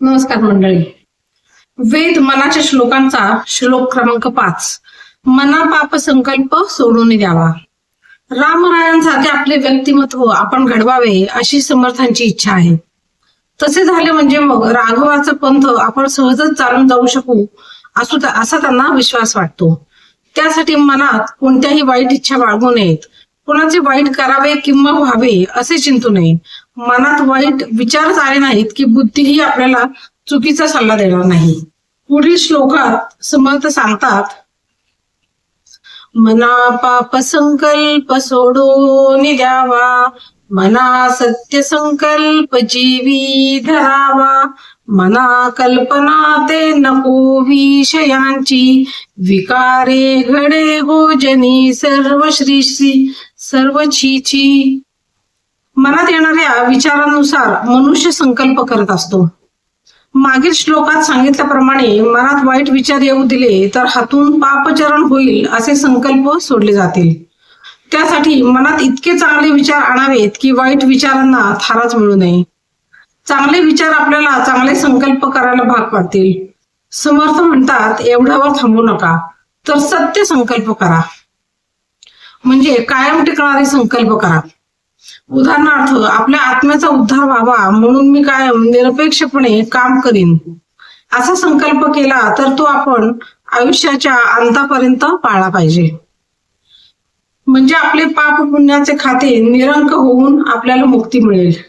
नमस्कार मंडळी. वेद मनाच्या श्लोकांचा श्लोक क्रमांक पाच. मना पाप संकल्प सोडून द्यावा. रामरायांसारखे आपले व्यक्तिमत्व आपण घडवावे अशी समर्थांची इच्छा आहे. तसे झाले म्हणजे मग राघवाचा पंथ आपण सहजच चालून जाऊ शकू असू असा त्यांना विश्वास वाटतो. त्यासाठी मनात कोणत्याही वाईट इच्छा बाळगू नयेत. कोणाचे वाईट करावे किंवा व्हावे असे चिंतू नये. मनात वाईट विचारच आले नाहीत की बुद्धीही आपल्याला चुकीचा सल्ला देणार नाही. पुढील श्लोकात समर्थ सांगतात मना पाप संकल्प सोडून द्यावा मना सत्य संकल्प जीवी धरावा मना कल्पना ते नको विषयांची विकारे घडे हो गोजनी सर्व श्रीशी सर्व छीची मनात येणाऱ्या विचारांनुसार मनुष्य संकल्प करत असतो. मागील श्लोकात सांगितल्याप्रमाणे मनात वाईट विचार येऊ दिले तर हातून पापचरण होईल असे संकल्प सोडले जातील. त्यासाठी मनात इतके चांगले विचार आणावेत की वाईट विचारांना थाराच मिळू नये. चांगले विचार आपल्याला चांगले संकल्प करायला भाग पाडतील. समर्थ म्हणतात एवढ्यावर थांबू नका. तर सत्य संकल्प करा. म्हणजे कायम टिकणारे संकल्प करा. उदाहरणार्थ आपल्या आत्म्याचा उद्धार व्हावा म्हणून मी कायम निरपेक्षपणे काम करीन? असा संकल्प केला तर तो आपण आयुष्याच्या अंतापर्यंत पाळला पाहिजे. म्हणजे आपले पाप पुण्याचे खाते निरंक होऊन आपल्याला मुक्ती मिळेल.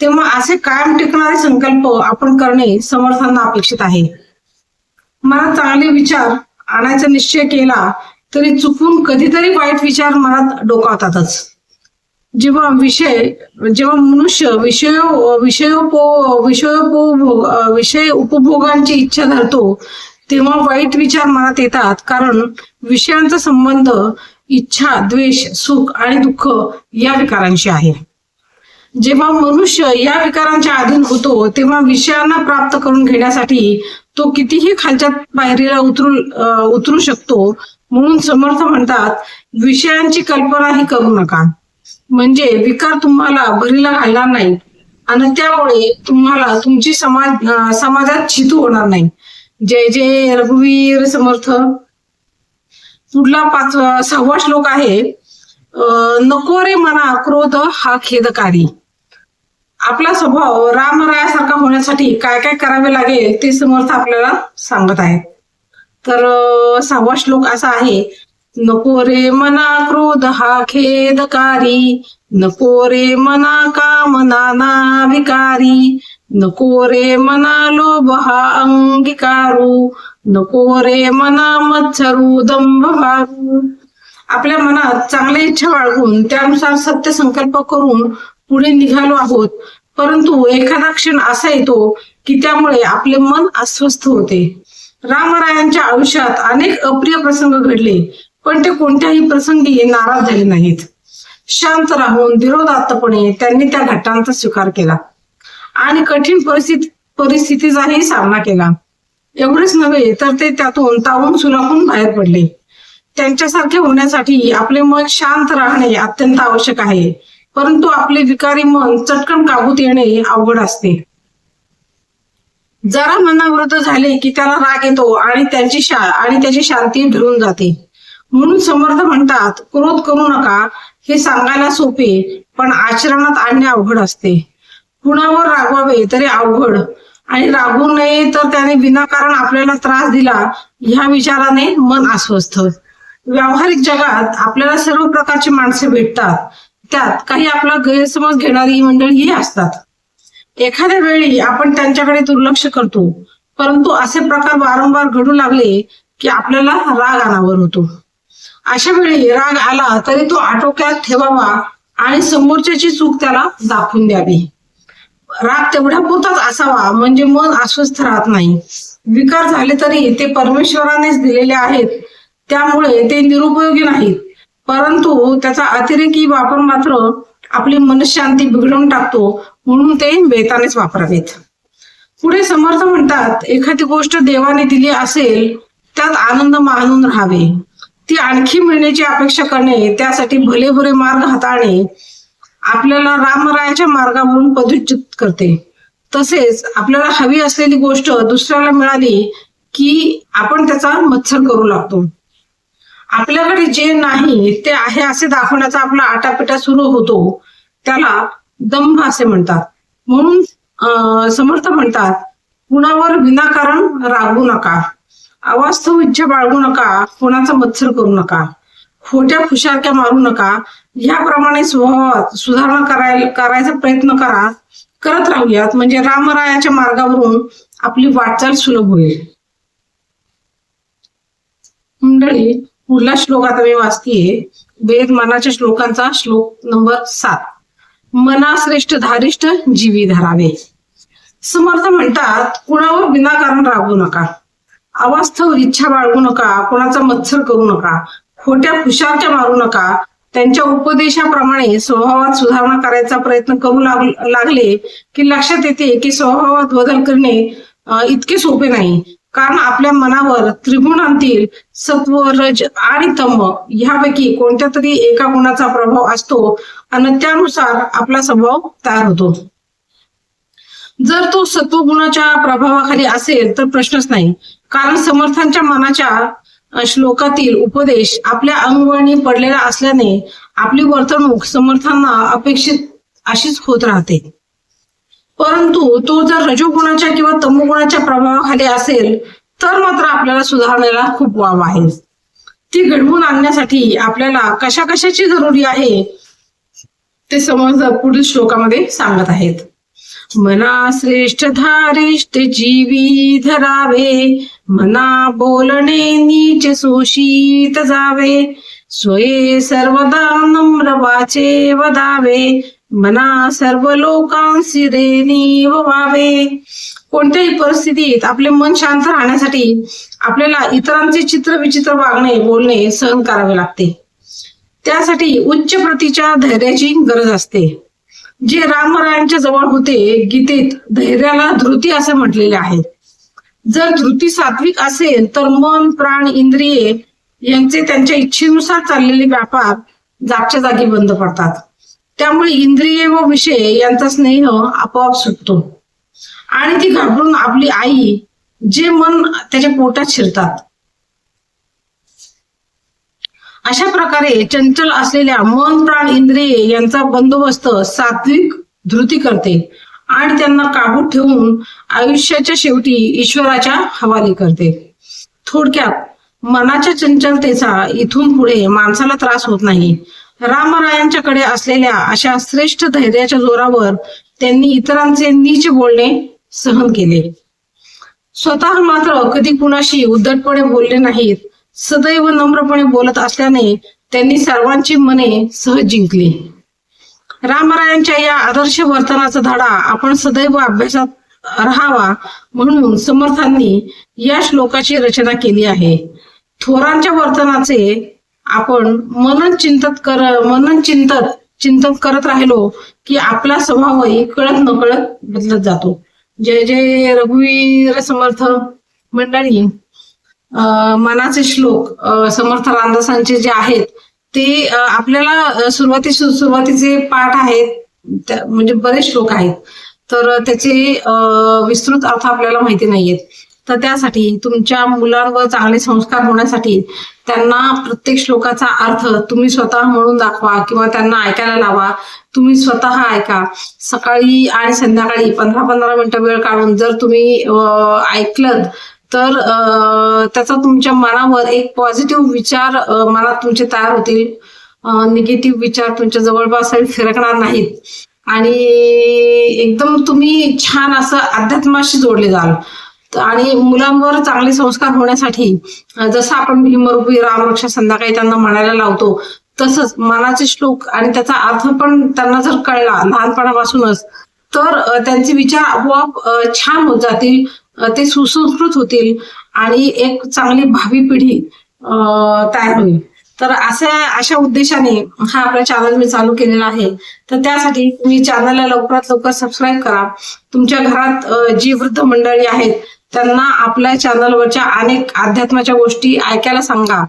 तेव्हा असे कायम टिकणारे संकल्प आपण करणे समर्थांना अपेक्षित आहे. मला चांगले विचार आणायचा निश्चय केला तरी चुकून कधीतरी वाईट विचार मनात डोकावतातच. जेव्हा विषय जेव्हा मनुष्य विषय विषयोपो विषयोपभोग विषय उपभोगांची इच्छा धरतो तेव्हा वाईट विचार मनात येतात. कारण विषयांचा संबंध इच्छा द्वेष सुख आणि दुःख या विकारांशी आहे. जेव्हा मनुष्य या विकारांच्या अधीन होतो तेव्हा विषयांना प्राप्त करून घेण्यासाठी तो कितीही खालच्या पायरीला उतरू उतरू शकतो. म्हणून समर्थ म्हणतात विषयांची कल्पनाही करू नका. म्हणजे विकार तुम्हाला बरीला घालणार नाही. आणि त्यामुळे तुम्हाला तुमची समाज समाजात छितू होणार नाही. जय जय रघुवीर समर्थ. पुढला पाच सहावा श्लोक आहे नको रे मना क्रोध हा खेदकारी. आपला स्वभाव रामरायासारखा होण्यासाठी काय काय करावे लागेल ते समर्थ आपल्याला सांगत आहेत. तर सहावा श्लोक असा आहे नको रे मना क्रोध हा खेदकारी. नको रे मना कामना नाभिकारी नको रे मना लोभ हा अंगीकारू. नको रे मना मत्सरू दंभ भारू आपल्या मनात चांगल्या इच्छा बाळगून त्यानुसार सत्य संकल्प करून पुढे निघालो आहोत. परंतु एखादा क्षण असा येतो की त्यामुळे आपले मन अस्वस्थ होते. रामरायांच्या आयुष्यात अनेक अप्रिय प्रसंग घडले. पण ते कोणत्याही प्रसंगी नाराज झाले नाहीत. शांत राहून विरोधातपणे त्यांनी त्या घटनांचा स्वीकार केला. आणि कठीण परिस्थिती परिस्थितीचाही सामना केला. एवढेच नव्हे तर ते त्यातून तावून सुलाखून बाहेर पडले. त्यांच्यासारखे होण्यासाठी आपले मन शांत राहणे अत्यंत आवश्यक आहे. परंतु आपले विकारी मन चटकन काबूत येणे अवघड असते. जरा मनावृद्ध झाले की त्याला राग येतो आणि त्यांची शा आणि त्याची शांती ढळून जाते. म्हणून समर्थ म्हणतात क्रोध करू नका हे सांगायला सोपे पण आचरणात आणणे अवघड असते. कुणावर रागवावे तरी अवघड. आणि रागवू नये तर त्याने विनाकारण आपल्याला त्रास दिला ह्या विचाराने मन अस्वस्थ. व्यावहारिक जगात आपल्याला सर्व प्रकारची माणसे भेटतात. त्यात काही आपला गैरसमज घेणारी मंडळीही असतात. एखाद्या वेळी आपण त्यांच्याकडे दुर्लक्ष करतो परंतु असे प्रकार वारंवार घडू लागले की आपल्याला राग अनावर होतो. अशा वेळी राग आला तरी तो आटोक्यात ठेवावा आणि समोरच्याची चूक त्याला दाखवून द्यावी. राग तेवढ्या पुरताच असावा म्हणजे मन अस्वस्थ राहत नाही. विकार झाले तरी ते परमेश्वरानेच दिलेले आहेत. त्यामुळे ते निरुपयोगी नाहीत. परंतु त्याचा अतिरेकी वापर मात्र आपली मनशांती बिघडवून टाकतो म्हणून ते बेतानेच वापरावेत. पुढे समर्थ म्हणतात एखादी गोष्ट देवाने दिली असेल त्यात आनंद मानून राहावे. ती आणखी मिळण्याची अपेक्षा करणे त्यासाठी भले मार्ग हाताळणे आपल्याला रामरायाच्या मार्गावरून पदुच्युत करते. तसेच आपल्याला हवी असलेली गोष्ट दुसऱ्याला मिळाली की आपण त्याचा मत्सर करू लागतो. आपल्याकडे जे नाही ते आहे असे दाखवण्याचा आपला आटापिटा सुरू होतो. त्याला दंभ असे म्हणतात. म्हणून समर्थ म्हणतात कुणावर विनाकारण रागू नका. अवास्तव इच्छा बाळगू नका कुणाचा मत्सर करू नका. खोट्या खुशारक्या मारू नका. याप्रमाणे स्वभावात सुधारणा करायला करायचा प्रयत्न करा. करत राहूयात. म्हणजे रामरायाच्या मार्गावरून आपली वाटचाल सुलभ होईल. मंडळी पुढला श्लोक आता मी वाचतीये. वेद मनाच्या श्लोकांचा श्लोक नंबर सात. मनाश्रेष्ठ धारिष्ठ जीवी धरावे. समर्थ म्हणतात कुणावर विनाकारण रागवू नका. अवास्तव इच्छा बाळगू नका कुणाचा मत्सर करू नका खोट्या खुशारच्या मारू नका. त्यांच्या उपदेशाप्रमाणे स्वभावात सुधारणा करायचा प्रयत्न करू लाग- लागले की लक्षात येते की स्वभावात बदल करणे इतके सोपे नाही. कारण आपल्या मनावर त्रिगुणांतील सत्व रज आणि तम ह्यापैकी कोणत्या तरी एका गुणाचा प्रभाव असतो आणि त्यानुसार आपला स्वभाव तयार होतो. जर तो सत्वगुणाच्या प्रभावाखाली असेल तर प्रश्नच नाही. कारण समर्थांच्या मनाच्या श्लोकातील उपदेश आपल्या अंगवळणी पडलेला असल्याने आपली वर्तणूक समर्थांना अपेक्षित अशीच होत राहते. परंतु तो जर रजोगुणाच्या किंवा तमोगुणाच्या प्रभावाखाली असेल तर मात्र आपल्याला सुधारण्याला खूप वाव आहे. ती घडवून आणण्यासाठी आपल्याला कशा कशाची जरुरी आहे ते समज पुढील श्लोकामध्ये सांगत आहेत. मना श्रेष्ठ धारिष्ट जीवी धरावे मना बोलणे नीच सोशीत जावे स्वये सर्वदा नम्र वाचे वदावे मना सर्व लोकांसी रेनी व्हावे. कोणत्याही परिस्थितीत आपले मन शांत राहण्यासाठी आपल्याला इतरांचे चित्र विचित्र वागणे बोलणे सहन करावे लागते. त्यासाठी उच्च प्रतीच्या धैर्याची गरज असते. जे रामरायांच्या जवळ होते गीतेत धैर्याला धृती असे म्हटलेले आहे. जर धृती सात्विक असेल तर मन प्राण इंद्रिये यांचे त्यांच्या इच्छेनुसार चाललेले व्यापार जागच्या जागी बंद पडतात. त्यामुळे इंद्रिये व विषय यांचा स्नेह आपोआप सुटतो. आणि ती घाबरून आपली आई जे मन त्याच्या पोटात शिरतात. अशा प्रकारे चंचल असलेल्या मन प्राण इंद्रिये यांचा बंदोबस्त सात्विक धृती करते आणि त्यांना काबूत ठेवून आयुष्याच्या शेवटी ईश्वराच्या हवाली करते. थोडक्यात मनाच्या चंचलतेचा इथून पुढे माणसाला त्रास होत नाही. रामरायांच्याकडे असलेल्या अशा श्रेष्ठ धैर्याच्या जोरावर त्यांनी इतरांचे नीच बोलणे सहन केले. स्वतः मात्र कधी कुणाशी उद्धटपणे बोलले नाहीत. सदैव नम्रपणे बोलत असल्याने त्यांनी सर्वांची मने सहज जिंकली. रामरायांच्या या आदर्श वर्तनाचा धडा आपण सदैव अभ्यासात राहावा म्हणून समर्थांनी या श्लोकाची रचना केली आहे. थोरांच्या वर्तनाचे आपण मनन चिंतत कर मनन चिंतत चिंतन करत राहिलो की आपला स्वभावही कळत नकळत बदलत जातो. जय जय रघुवीर समर्थ मंडळी. मनाचे श्लोक समर्थ रामदासांचे जे आहेत ते आपल्याला सुरुवाती सुरुवातीचे पाठ आहेत म्हणजे बरेच श्लोक आहेत. तर त्याचे विस्तृत अर्थ आपल्याला माहिती नाहीयेत. तर त्यासाठी तुमच्या मुलांवर चांगले संस्कार होण्यासाठी त्यांना प्रत्येक श्लोकाचा अर्थ तुम्ही स्वतः म्हणून दाखवा किंवा त्यांना ऐकायला लावा. तुम्ही स्वतः ऐका. सकाळी आणि संध्याकाळी पंधरा पंधरा मिनिटं वेळ काढून जर तुम्ही ऐकलं तर त्याचा तुमच्या मनावर एक पॉझिटिव्ह विचार मनात तुमचे तयार होतील. निगेटिव्ह विचार तुमच्या जवळपास फिरकणार नाहीत. आणि एकदम तुम्ही छान असं अध्यात्माशी जोडले जाल. आणि मुलांवर चांगले संस्कार होण्यासाठी जसं आपण भीमरूपी रामरक्षा संध्याकाळी त्यांना म्हणायला लावतो तसंच मनाचे श्लोक आणि त्याचा अर्थ पण त्यांना जर कळला लहानपणापासूनच तर त्यांचे विचार आपोआप छान होत जातील. ते सुसंस्कृत होतील आणि एक चांगली भावी पिढी तयार होईल. तर अशा अशा उद्देशाने हा आपला चॅनल मी चालू केलेला आहे. तर त्यासाठी तुम्ही चॅनलला लवकरात लवकर सबस्क्राईब करा. तुमच्या घरात जी वृद्ध मंडळी आहेत त्यांना आपल्या चॅनलवरच्या अनेक अध्यात्माच्या गोष्टी ऐकायला सांगा.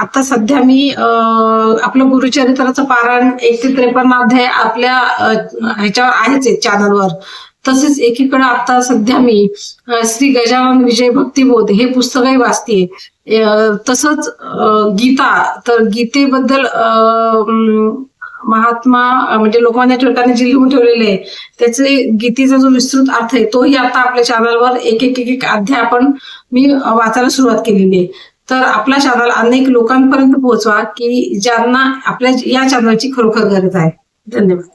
आता सध्या मी आपलं गुरुचरित्राचं पारायण एक ते त्रेपन्न अध्याय आपल्या ह्याच्यावर आहेच आहे चॅनलवर तसेच एकीकडे आता सध्या मी श्री गजानन विजय भक्तिबोध हे पुस्तकही वाचते. तसंच गीता तर गीतेबद्दल महात्मा म्हणजे लोकमान्य टिळकांनी जे लिहून ठेवलेले आहे त्याचे गीतेचा जो विस्तृत अर्थ आहे तोही आता आपल्या चॅनलवर एक एक एक एक अध्याय आपण मी वाचायला सुरुवात केलेली आहे. तर आपला चॅनल अनेक लोकांपर्यंत पोहोचवा की ज्यांना आपल्या या चॅनलची खरोखर गरज आहे. धन्यवाद.